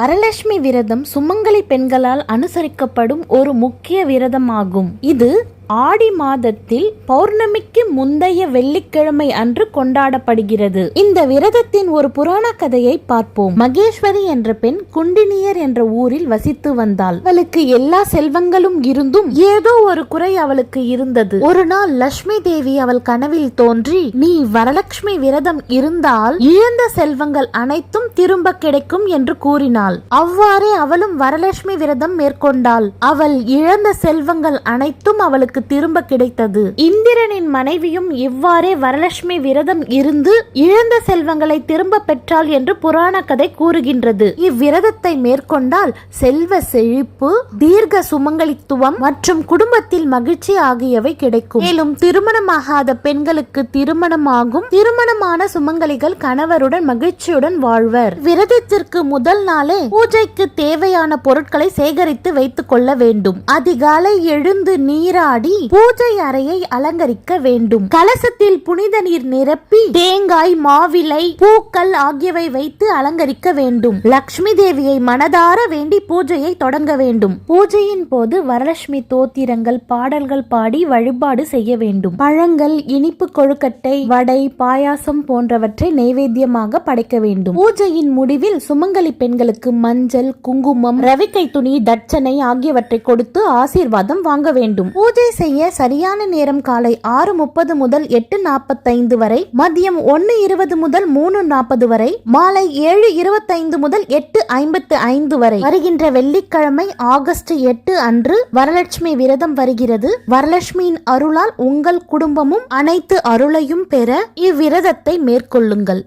வரலட்சுமி விரதம் சுமங்கலி பெண்களால் அனுசரிக்கப்படும் ஒரு முக்கிய விரதமாகும். இது ஆடி மாதத்தில் பௌர்ணமிக்கு முந்தைய வெள்ளிக்கிழமை அன்று கொண்டாடப்படுகிறது. இந்த விரதத்தின் ஒரு புராண கதையை பார்ப்போம். மகேஸ்வரி என்ற பெண் குண்டினியர் என்ற ஊரில் வசித்து வந்தாள். அவளுக்கு எல்லா செல்வங்களும் இருந்தும் ஏதோ ஒரு குறை அவளுக்கு இருந்தது. ஒரு நாள் லட்சுமி தேவி அவள் கனவில் தோன்றி நீ வரலட்சுமி விரதம் இருந்தால் இழந்த செல்வங்கள் அனைத்தும் திரும்ப கிடைக்கும் என்று கூறினாள். அவ்வாறே அவளும் வரலட்சுமி விரதம் மேற்கொண்டாள். அவள் இழந்த செல்வங்கள் அனைத்தும் அவளுக்கு திரும்ப கிடைத்தது. இந்திரனின் மனைவியும் இவ்வாறே வரலட்சுமி விரதம் இருந்து இழந்த செல்வங்களை திரும்ப பெற்றாள் என்று புராண கதை கூறுகின்றது. இவ்விரதத்தை மேற்கொண்டால் செல்வ செழிப்பு தீர்க்க சுமங்கலித்துவம் மற்றும் குடும்பத்தில் மகிழ்ச்சி ஆகியவை கிடைக்கும். மேலும் திருமணமாகாத பெண்களுக்கு திருமணமாகும். திருமணமான சுமங்கலிகள் கணவருடன் மகிழ்ச்சியுடன் வாழ்வர். விரதத்திற்கு முதல் நாளே பூஜைக்கு தேவையான பொருட்களை சேகரித்து வைத்துக் கொள்ள வேண்டும். அதிகாலை எழுந்து நீராடி பூஜை அறையை அலங்கரிக்க வேண்டும். கலசத்தில் புனித நீர் நிரப்பி தேங்காய் மாவிலை பூக்கள் ஆகியவை வைத்து அலங்கரிக்க வேண்டும். லக்ஷ்மி தேவியை மனதார வேண்டி பூஜையை தொடங்க வேண்டும். பூஜையின் போது வரலட்சுமி தோத்திரங்கள் பாடல்கள் பாடி வழிபாடு செய்ய வேண்டும். பழங்கள் இனிப்பு கொழுக்கட்டை வடை பாயாசம் போன்றவற்றை நைவேத்தியமாக படைக்க வேண்டும். பூஜையின் முடிவில் சுமங்கலி பெண்களுக்கு மஞ்சள் குங்குமம் ரவிக்கை துணி தட்சணை ஆகியவற்றை கொடுத்து ஆசீர்வாதம் வாங்க வேண்டும். பூஜை செய்ய சரியான நேரம் காலை ஆறு முப்பது முதல் எட்டு நாற்பத்தைந்து வரை மதியம் ஒன்னு இருபது முதல் மூணு நாற்பது வரை மாலை ஏழு இருபத்தைந்து முதல் எட்டு ஐம்பத்து ஐந்து வரை. வருகின்ற வெள்ளிக்கிழமை ஆகஸ்ட் எட்டு அன்று வரலட்சுமி விரதம் வருகிறது. வரலட்சுமியின் அருளால் உங்கள் குடும்பமும் அனைத்து அருளையும் பெற இவ்விரதத்தை மேற்கொள்ளுங்கள்.